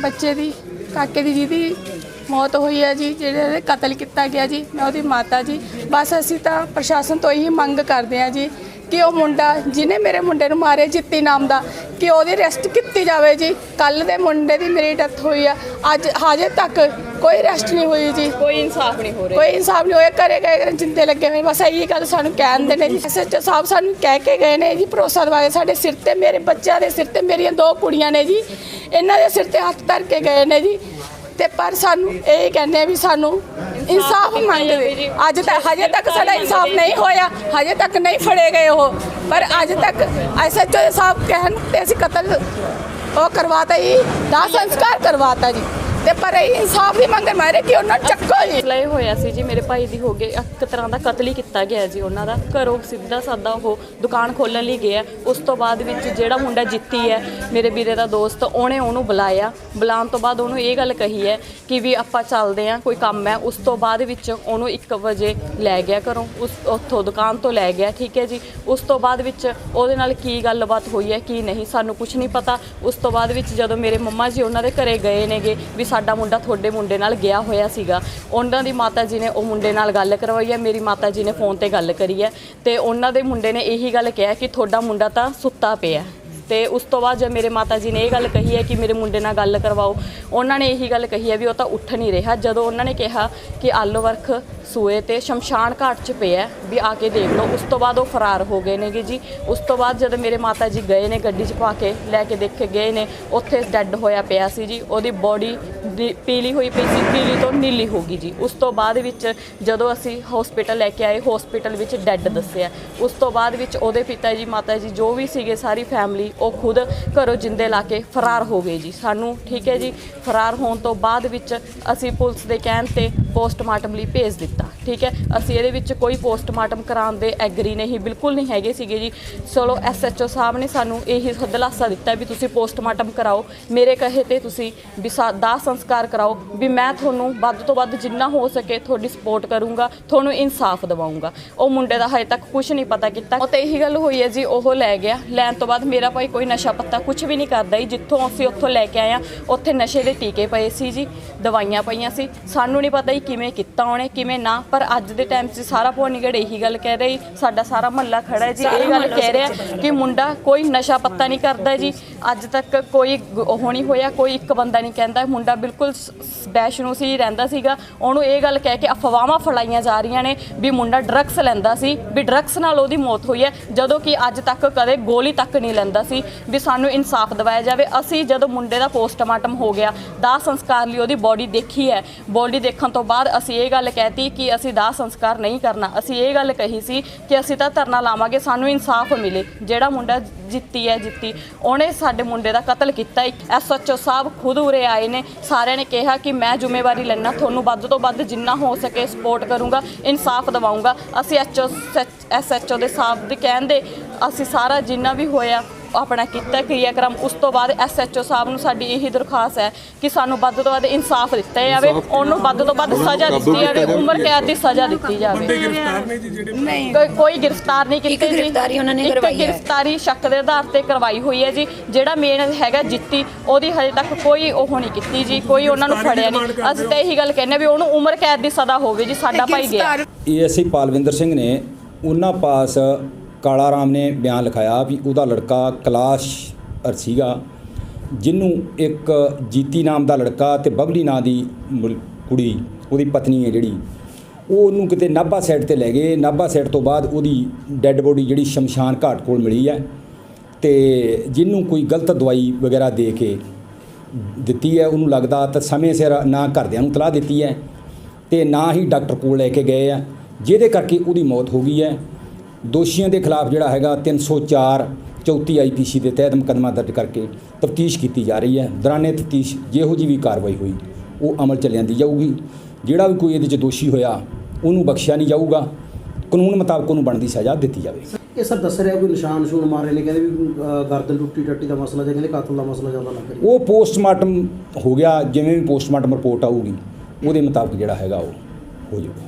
ਬੱਚੇ ਦੀ, ਕਾਕੇ ਦੀ ਜਿਹਦੀ ਮੌਤ ਹੋਈ ਹੈ ਜੀ, ਜਿਹੜੇ ਦੇ ਕਤਲ ਕੀਤਾ ਗਿਆ ਜੀ, ਮੈਂ ਉਹਦੀ ਮਾਤਾ ਜੀ। ਬਸ ਅਸੀਂ ਤਾਂ ਪ੍ਰਸ਼ਾਸਨ ਤੋਂ ਇਹੀ ਮੰਗ ਕਰਦੇ ਹਾਂ ਜੀ ਕਿ ਉਹ ਮੁੰਡਾ ਜਿਹਨੇ ਮੇਰੇ ਮੁੰਡੇ ਨੂੰ ਮਾਰਿਆ ਜਿੱਤੀ ਨਾਮ ਦਾ ਕਿ ਉਹਦੀ ਅਰੈਸਟ ਕੀਤੀ ਜਾਵੇ ਜੀ। ਕੱਲ ਦੇ ਮੁੰਡੇ ਦੀ ਮੇਰੀ ਡੈਥ ਹੋਈ ਆ। ਅੱਜ ਹਜੇ ਤੱਕ ਕੋਈ ਅਰੈਸਟ ਨਹੀਂ ਹੋਈ ਜੀ। ਕੋਈ ਇਨਸਾਫ ਨਹੀਂ ਹੋ ਰਿਹਾ। ਕੋਈ ਇਨਸਾਫ ਨਹੀਂ ਹੋਇਆ। ਘਰੇ ਗਏ ਜਿੰਦੇ ਲੱਗੇ ਹੋਏ। ਬਸ ਇਹੀ ਗੱਲ ਸਾਨੂੰ ਕਹਿੰਦੇ ਨੇ ਜੀ। ਐਸਐਚਓ ਸਾਹਿਬ ਸਾਨੂੰ ਕਹਿ ਕੇ ਗਏ ਨੇ ਜੀ ਭਰੋਸਾ ਦਵਾਏ। ਸਾਡੇ ਸਿਰ ਤੇ ਮੇਰੇ ਬੱਚਿਆਂ ਦੇ ਸਿਰ ਤੇ ਮੇਰੀਆਂ ਦੋ ਕੁੜੀਆਂ ਨੇ ਜੀ। ਇਹਨਾਂ ਦੇ ਸਿਰ ਤੇ ਹੱਥ ਧਰ ਕੇ ਗਏ ਨੇ ਜੀ। ਤੇ ਪਰ ਸਾਨੂੰ ਇਹ ਕਹਿੰਦੇ ਆ ਵੀ ਸਾਨੂੰ ਇਨਸਾਫ ਮੰਗਦੇ। ਅੱਜ ਤੱਕ ਹਜੇ ਤੱਕ ਸਾਡਾ ਇਨਸਾਫ ਨਹੀਂ ਹੋਇਆ, ਹਜੇ ਤੱਕ ਨਹੀਂ ਫੜੇ ਗਏ ਉਹ। ਪਰ ਅੱਜ ਤੱਕ ਐਸਐਚਓ ਸਾਹਿਬ ਕਹਿਣ ਤੇ ਅਸੀਂ ਕਤਲ ਉਹ ਕਰਵਾਤਾ ਜੀ ਦਾ ਸੰਸਕਾਰ ਕਰਵਾਤਾ ਜੀ। ਤੇ ਪਰ ਇਹ ਇਨਸਾਫ ਦੀ ਮੰਗ ਮਾਰੇ ਕਿ ਉਹਨਾਂ ਨੂੰ ਚੱਕੋ ਜੀ। ਮਸਲਾ ਹੋਇਆ ਸੀ ਜੀ ਮੇਰੇ ਭਾਈ ਦੀ ਹੋ ਗਏ, ਇੱਕ ਤਰ੍ਹਾਂ ਦਾ ਕਤਲ ਹੀ ਕੀਤਾ ਗਿਆ ਜੀ ਉਹਨਾਂ ਦਾ। ਘਰੋਂ ਸਿੱਧਾ ਸਾਦਾ ਉਹ ਦੁਕਾਨ ਖੋਲਣ ਲਈ ਗਿਆ। ਉਸ ਤੋਂ ਬਾਅਦ ਵਿੱਚ ਜਿਹੜਾ ਮੁੰਡਾ ਜਿੱਤੀ ਹੈ, ਮੇਰੇ ਵੀਰੇ ਦਾ ਦੋਸਤ, ਉਹਨੇ ਉਹਨੂੰ ਬੁਲਾਇਆ। ਬੁਲਾਉਣ ਤੋਂ ਬਾਅਦ ਉਹਨੂੰ ਇਹ ਗੱਲ ਕਹੀ ਹੈ ਕਿ ਵੀ ਆਪਾਂ ਚੱਲਦੇ ਆਂ ਕੋਈ ਕੰਮ ਹੈ। ਉਸ ਤੋਂ ਬਾਅਦ ਵਿੱਚ ਉਹਨੂੰ 1 ਵਜੇ ਲੈ ਗਿਆ ਘਰੋਂ। ਉਸ ਉੱਥੋਂ ਦੁਕਾਨ ਤੋਂ ਲੈ ਗਿਆ, ਠੀਕ ਹੈ ਜੀ। ਉਸ ਤੋਂ ਬਾਅਦ ਵਿੱਚ ਉਹਦੇ ਨਾਲ ਕੀ ਗੱਲਬਾਤ ਹੋਈ ਹੈ, ਕੀ ਨਹੀਂ, ਸਾਨੂੰ ਕੁਝ ਨਹੀਂ ਪਤਾ। ਉਸ ਤੋਂ ਬਾਅਦ ਵਿੱਚ ਜਦੋਂ ਮੇਰੇ ਮੰਮਾ ਜੀ ਉਹਨਾਂ ਦੇ ਘਰੇ ਗਏ ਨੇਗੇ, ਵੀ ਸਾਡਾ ਮੁੰਡਾ ਤੁਹਾਡੇ ਮੁੰਡੇ ਨਾਲ ਗਿਆ ਹੋਇਆ ਸੀਗਾ। ਉਹਨਾਂ ਦੀ ਮਾਤਾ ਜੀ ਨੇ ਉਹ ਮੁੰਡੇ ਨਾਲ ਗੱਲ ਕਰਵਾਈ ਹੈ। ਮੇਰੀ ਮਾਤਾ ਜੀ ਨੇ ਫੋਨ ਤੇ ਗੱਲ ਕਰੀ ਹੈ। ਤੇ ਉਹਨਾਂ ਦੇ ਮੁੰਡੇ ਨੇ ਇਹੀ ਗੱਲ ਕਿਹਾ ਕਿ ਤੁਹਾਡਾ ਮੁੰਡਾ ਤਾਂ ਸੁੱਤਾ ਪਿਆ ਤੇ ਉਸ ਤੋਂ ਬਾਅਦ ਜਦ ਮੇਰੇ ਮਾਤਾ ਜੀ ਨੇ ਇਹ ਗੱਲ ਕਹੀ ਹੈ ਕਿ ਮੇਰੇ ਮੁੰਡੇ ਨਾਲ ਗੱਲ ਕਰਵਾਓ, ਉਹਨਾਂ ਨੇ ਇਹੀ ਗੱਲ ਕਹੀ ਹੈ ਵੀ ਉਹ ਤਾਂ ਉੱਠ ਨਹੀਂ ਰਿਹਾ। ਜਦੋਂ ਉਹਨਾਂ ਨੇ ਕਿਹਾ ਕਿ ਆਲੋ ਵਰਖ ਸੂਏ ਤੇ ਸ਼ਮਸ਼ਾਨ ਘਾਟ 'ਚ ਪਿਆ ਵੀ ਆ ਕੇ ਦੇਖ ਲਓ। ਉਸ ਤੋਂ ਬਾਅਦ ਉਹ ਫਰਾਰ ਹੋ ਗਏ ਨੇਗੇ ਜੀ। ਉਸ ਤੋਂ ਬਾਅਦ ਜਦੋਂ ਮੇਰੇ ਮਾਤਾ ਜੀ ਗਏ ਨੇ, ਗੱਡੀ 'ਚ ਪਾ ਕੇ ਲੈ ਕੇ ਦੇਖ ਕੇ ਗਏ ਨੇ, ਉੱਥੇ ਡੈੱਡ ਹੋਇਆ ਪਿਆ ਸੀ ਜੀ। ਉਹਦੀ ਬੋਡੀ ਪੀਲੀ ਹੋਈ ਪਈ ਸੀ, ਪੀਲੀ ਤੋਂ ਨੀਲੀ ਹੋ ਗਈ ਜੀ। ਉਸ ਤੋਂ ਬਾਅਦ ਵਿੱਚ ਜਦੋਂ ਅਸੀਂ ਹਸਪੀਟਲ ਲੈ ਕੇ ਆਏ ਹਸਪੀਟਲ ਵਿੱਚ ਡੈੱਡ ਦੱਸਿਆ। ਉਸ ਤੋਂ ਬਾਅਦ ਵਿੱਚ ਉਹਦੇ ਪਿਤਾ ਜੀ, ਮਾਤਾ ਜੀ ਜੋ ਵੀ ਸੀਗੇ, ਸਾਰੀ ਫੈਮਿਲੀ ਉਹ ਖੁਦ ਘਰੋਂ ਜਿੰਦੇ ਲਾ ਕੇ ਫਰਾਰ ਹੋ ਗਏ ਜੀ। ਸਾਨੂੰ ਠੀਕ ਹੈ ਜੀ। ਫਰਾਰ ਹੋਣ ਤੋਂ ਬਾਅਦ ਵਿੱਚ ਅਸੀਂ ਪੁਲਿਸ ਦੇ ਕਹਿਣ ਤੇ ਪੋਸਟਮਾਰਟਮ ਲਈ ਭੇਜ ਦਿੱਤਾ। ਠੀਕ ਹੈ? ਅਸੀਂ ਇਹਦੇ ਵਿੱਚ ਕੋਈ ਪੋਸਟਮਾਰਟਮ ਕਰਾਉਣ ਦੇ ਐਗਰੀ ਨਹੀਂ, ਬਿਲਕੁਲ ਨਹੀਂ ਹੈਗੇ ਸੀਗੇ ਜੀ। ਚਲੋ ਐਸਐਚਓ ਸਾਹਿਬ ਨੇ ਸਾਨੂੰ ਇਹੀ ਦਿਲਾਸਾ ਦਿੱਤਾ ਵੀ ਤੁਸੀਂ ਪੋਸਟਮਾਰਟਮ ਕਰਾਓ। ਮੇਰੇ ਕਹੇ ਤੇ ਤੁਸੀਂ ਵੀ ਦਾਹ ਸੰਸਕਾਰ ਕਰਾਓ ਵੀ ਮੈਂ ਤੁਹਾਨੂੰ ਵੱਧ ਤੋਂ ਵੱਧ ਜਿੰਨਾ ਹੋ ਸਕੇ ਤੁਹਾਡੀ ਸਪੋਰਟ ਕਰੂੰਗਾ, ਤੁਹਾਨੂੰ ਇਨਸਾਫ ਦਿਵਾਉਂਗਾ। ਉਹ ਮੁੰਡੇ ਦਾ ਹਜੇ ਤੱਕ ਕੁਝ ਨਹੀਂ ਪਤਾ ਕੀਤਾ। ਉਹ ਤੇ ਇਹੀ ਗੱਲ ਹੋਈ ਹੈ ਜੀ, ਉਹ ਲੈ ਗਿਆ। ਲੈਣ ਤੋਂ ਬਾਅਦ ਮੇਰਾ ਭਾਈ ਕੋਈ ਨਸ਼ਾ ਪੱਤਾ ਕੁਝ ਵੀ ਨਹੀਂ ਕਰਦਾ ਜੀ। ਜਿੱਥੋਂ ਅਸੀਂ ਉੱਥੋਂ ਲੈ ਕੇ ਆਏ ਆ ਉੱਥੇ ਨਸ਼ੇ ਦੇ ਟੀਕੇ ਪਏ ਸੀ ਜੀ, ਦਵਾਈਆਂ ਪਈਆਂ ਸੀ। ਸਾਨੂੰ ਨਹੀਂ ਪਤਾ ਜੀ ਕਿਵੇਂ ਕੀਤਾ ਉਹਨੇ, ਕਿਵੇਂ ਨਾ ਪਰ ਅੱਜ ਦੇ ਟਾਈਮ 'ਚ ਸਾਰਾ ਭਵਾਨੀਗੜ੍ਹ ਇਹੀ ਗੱਲ ਕਹਿ ਰਹੀ ਸਾਡਾ ਸਾਰਾ ਮਹੱਲਾ ਖੜਾ ਹੈ ਜੀ ਇਹ ਗੱਲ ਕਹਿ ਰਿਹਾ ਕਿ ਮੁੰਡਾ ਕੋਈ ਨਸ਼ਾ ਪੱਤਾ ਨਹੀਂ ਕਰਦਾ ਜੀ ਅੱਜ ਤੱਕ ਕੋਈ ਨਹੀਂ ਹੋਇਆ ਕੋਈ ਇੱਕ ਬੰਦਾ ਨਹੀਂ ਕਹਿੰਦਾ ਮੁੰਡਾ ਬਿਲਕੁਲ ਬੈਸ਼ਨੂ ਸੀ ਰਹਿੰਦਾ ਸੀਗਾ। ਉਹਨੂੰ ਇਹ ਗੱਲ ਕਹਿ ਕੇ ਅਫਵਾਹਾਂ ਫੈਲਾਈਆਂ ਜਾ ਰਹੀਆਂ ਨੇ ਵੀ ਮੁੰਡਾ ਡਰੱਗਸ ਲੈਂਦਾ ਸੀ ਵੀ ਡਰੱਗਸ ਨਾਲ ਉਹਦੀ ਮੌਤ ਹੋਈ ਹੈ ਜਦੋਂ ਕਿ ਅੱਜ ਤੱਕ ਕਦੇ ਗੋਲੀ ਤੱਕ ਨਹੀਂ ਲੈਂਦਾ ਸੀ ਵੀ ਸਾਨੂੰ ਇਨਸਾਫ ਦਿਵਾਇਆ ਜਾਵੇ। ਅਸੀਂ ਜਦੋਂ ਮੁੰਡੇ ਦਾ ਪੋਸਟਮਾਰਟਮ ਹੋ ਗਿਆ ਦਾਹ ਸੰਸਕਾਰ ਲਈ ਉਹਦੀ ਬੋਡੀ ਦੇਖੀ ਹੈ ਬੋਡੀ ਦੇਖਣ ਤੋਂ ਬਾਅਦ ਅਸੀਂ ਇਹ ਗੱਲ ਕਹਿਤੀ ਕਿ ਅਸੀਂ ਦਾਹ ਸੰਸਕਾਰ ਨਹੀਂ ਕਰਨਾ। ਅਸੀਂ ਇਹ ਗੱਲ ਕਹੀ ਸੀ ਕਿ ਅਸੀਂ ਤਾਂ ਧਰਨਾ ਲਾਵਾਂਗੇ, ਸਾਨੂੰ ਇਨਸਾਫ ਮਿਲੇ। ਜਿਹੜਾ ਮੁੰਡਾ ਜਿੱਤੀ ਹੈ, ਜਿੱਤੀ। ਉਹਨੇ ਸਾਡੇ ਮੁੰਡੇ ਦਾ ਕਤਲ ਕੀਤਾ ਐਸਐਚਓ ਸਾਹਿਬ ਖੁਦ ਉਰੇ ਆਏ ਨੇ। ਸਾਰਿਆਂ ਨੇ ਕਿਹਾ ਕਿ ਮੈਂ ਜ਼ਿੰਮੇਵਾਰੀ ਲੈਣਾ ਤੁਹਾਨੂੰ ਵੱਧ ਤੋਂ ਵੱਧ ਜਿੰਨਾ ਹੋ ਸਕੇ ਸਪੋਰਟ ਕਰੂੰਗਾ, ਇਨਸਾਫ ਦਿਵਾਉਂਗਾ। ਅਸੀਂ ਐਚਓ ਐਸਐਚਓ ਦੇ ਸਾਹਿਬ ਦੇ ਕਹਿਣ ਦੇ ਅਸੀਂ ਸਾਰਾ ਜਿੰਨਾ ਵੀ ਹੋਇਆ ਆਪਣਾ ਕੀਤਾ ਕਿਰਿਆਕਰਮ ਉਸ ਤੋਂ ਬਾਅਦ ਐਸਐਚਓ ਸਾਹਿਬ ਨੂੰ ਸਾਡੀ ਇਹੀ ਦਰਖਾਸਤ ਹੈ ਕਿ ਸਾਨੂੰ ਵੱਧ ਤੋਂ ਵੱਧ ਇਨਸਾਫ ਦਿੱਤਾ ਜਾਵੇ ਉਹਨੂੰ ਵੱਧ ਤੋਂ ਵੱਧ ਸਜ਼ਾ ਦਿੱਤੀ ਜਾਵੇ ਉਮਰ ਕੈਦ ਦੀ ਸਜ਼ਾ ਦਿੱਤੀ ਜਾਵੇ। ਗ੍ਰਿਫਤਾਰ ਨੇ ਜੀ ਜਿਹੜੇ ਨਹੀਂ। ਕੋਈ ਕੋਈ ਗ੍ਰਿਫਤਾਰ ਨਹੀਂ ਕੀਤੀ ਜੀ। ਗ੍ਰਿਫਤਾਰੀ ਉਹਨਾਂ ਨੇ ਇੱਕ ਕਰਵਾਈ ਹੈ। ਗ੍ਰਿਫਤਾਰੀ ਸ਼ੱਕ ਦੇ ਆਧਾਰ ਤੇ ਕਰਵਾਈ ਹੋਈ ਹੈ ਜੀ। ਜਿਹੜਾ ਮੇਨ ਹੈਗਾ ਜਿੱਤੀ ਉਹਦੀ ਹਜੇ ਤੱਕ ਕੋਈ ਉਹ ਨਹੀਂ ਕੀਤੀ ਜੀ। ਕੋਈ ਉਹਨਾਂ ਨੂੰ ਫੜਿਆ ਨਹੀਂ। ਅਸੀਂ ਤਾਂ ਇਹੀ ਗੱਲ ਕਹਿੰਦੇ ਹਾਂ ਵੀ ਉਹਨੂੰ ਉਮਰ ਕੈਦ ਦੀ ਸਜ਼ਾ ਹੋਵੇ ਜੀ ਸਾਡਾ ਭਾਈ ਗਿਆ। ਏਐਸਆਈ ਪਾਲਵਿੰਦਰ ਸਿੰਘ ਨੇ ਉਹਨਾਂ ਪਾਸ ਕਾਲਾ ਰਾਮ ਨੇ ਬਿਆਨ ਲਿਖਾਇਆ ਵੀ ਉਹਦਾ ਲੜਕਾ ਕਲਾਸ਼ ਅਰ ਸੀਗਾ, ਜਿਹਨੂੰ ਇੱਕ ਜੀਤੀ ਨਾਮ ਦਾ ਲੜਕਾ ਤੇ ਬਬਲੀ ਨਾਂ ਦੀ ਮੁਲ- ਕੁੜੀ, ਉਹਦੀ ਪਤਨੀ ਹੈ ਜਿਹੜੀ, ਉਹ ਉਹਨੂੰ ਕਿਤੇ ਨਾਭਾ ਸਾਈਡ ਤੇ ਲੈ ਗਏ। ਨਾਭਾ ਸਾਈਡ ਤੋਂ ਬਾਅਦ ਉਹਦੀ ਡੈੱਡ ਬੋਡੀ ਜਿਹੜੀ ਸ਼ਮਸ਼ਾਨ ਘਾਟ ਕੋਲ ਮਿਲੀ ਹੈ ਤੇ ਜਿਹਨੂੰ ਕੋਈ ਗਲਤ ਦਵਾਈ ਵਗੈਰਾ ਦੇ ਕੇ ਦਿੱਤੀ ਹੈ, ਉਹਨੂੰ ਲੱਗਦਾ ਤਾਂ ਸਮੇਂ ਸਿਰ ਨਾ ਘਰਦਿਆਂ ਨੂੰ ਤਲਾਹ ਦਿੱਤੀ ਹੈ ਤੇ ਨਾ ਹੀ ਡਾਕਟਰ ਕੋਲ ਲੈ ਕੇ ਗਏ ਆ, ਜਿਹਦੇ ਕਰਕੇ ਉਹਦੀ ਮੌਤ ਹੋ ਗਈ ਹੈ। ਦੋਸ਼ੀਆਂ ਦੇ ਖਿਲਾਫ ਜਿਹੜਾ ਹੈਗਾ 304 34 ਆਈਪੀਸੀ ਦੇ ਤਹਿਤ ਮੁਕੱਦਮਾ ਦਰਜ ਕਰਕੇ ਤਫਤੀਸ਼ ਕੀਤੀ ਜਾ ਰਹੀ ਹੈ। ਦੌਰਾਨੇ ਤਫਤੀਸ਼ ਜਿਹੋ ਜੀ ਵੀ ਕਾਰਵਾਈ ਹੋਈ ਉਹ ਅਮਲ ਚ ਲਿਆਂਦੀ ਜਾਊਗੀ। ਜਿਹੜਾ ਵੀ ਕੋਈ ਇਹਦੇ ਚ ਦੋਸ਼ੀ ਹੋਇਆ ਉਹਨੂੰ ਬਖਸ਼ਿਆ ਨਹੀਂ ਜਾਊਗਾ। ਕਾਨੂੰਨ ਮੁਤਾਬਕ ਉਹਨੂੰ ਬਣਦੀ ਸਜ਼ਾ ਦਿੱਤੀ ਜਾਵੇ। ਇਹ ਸਰ ਦੱਸ ਰਿਹਾ ਕੋਈ ਨਿਸ਼ਾਨ ਨਿਸ਼ੂਨ ਮਾਰੇ ਨੇ ਕਹਿੰਦੇ ਵੀ ਗਰਦਨ ਟੁੱਟੀ ਟੱਟੀ ਦਾ ਮਸਲਾ ਜਾਂ ਕਹਿੰਦੇ ਕਾਤਲ ਦਾ ਮਸਲਾ ਜ਼ਿਆਦਾ ਲੱਗ ਰਿਹਾ। ਉਹ ਪੋਸਟਮਾਰਟਮ ਹੋ ਗਿਆ ਜਿਵੇਂ ਵੀ ਪੋਸਟਮਾਰਟਮ ਰਿਪੋਰਟ ਆਊਗੀ ਉਹਦੇ ਮੁਤਾਬਕ ਜਿਹੜਾ ਹੈਗਾ ਉਹ ਹੋ ਜਾਊਗਾ।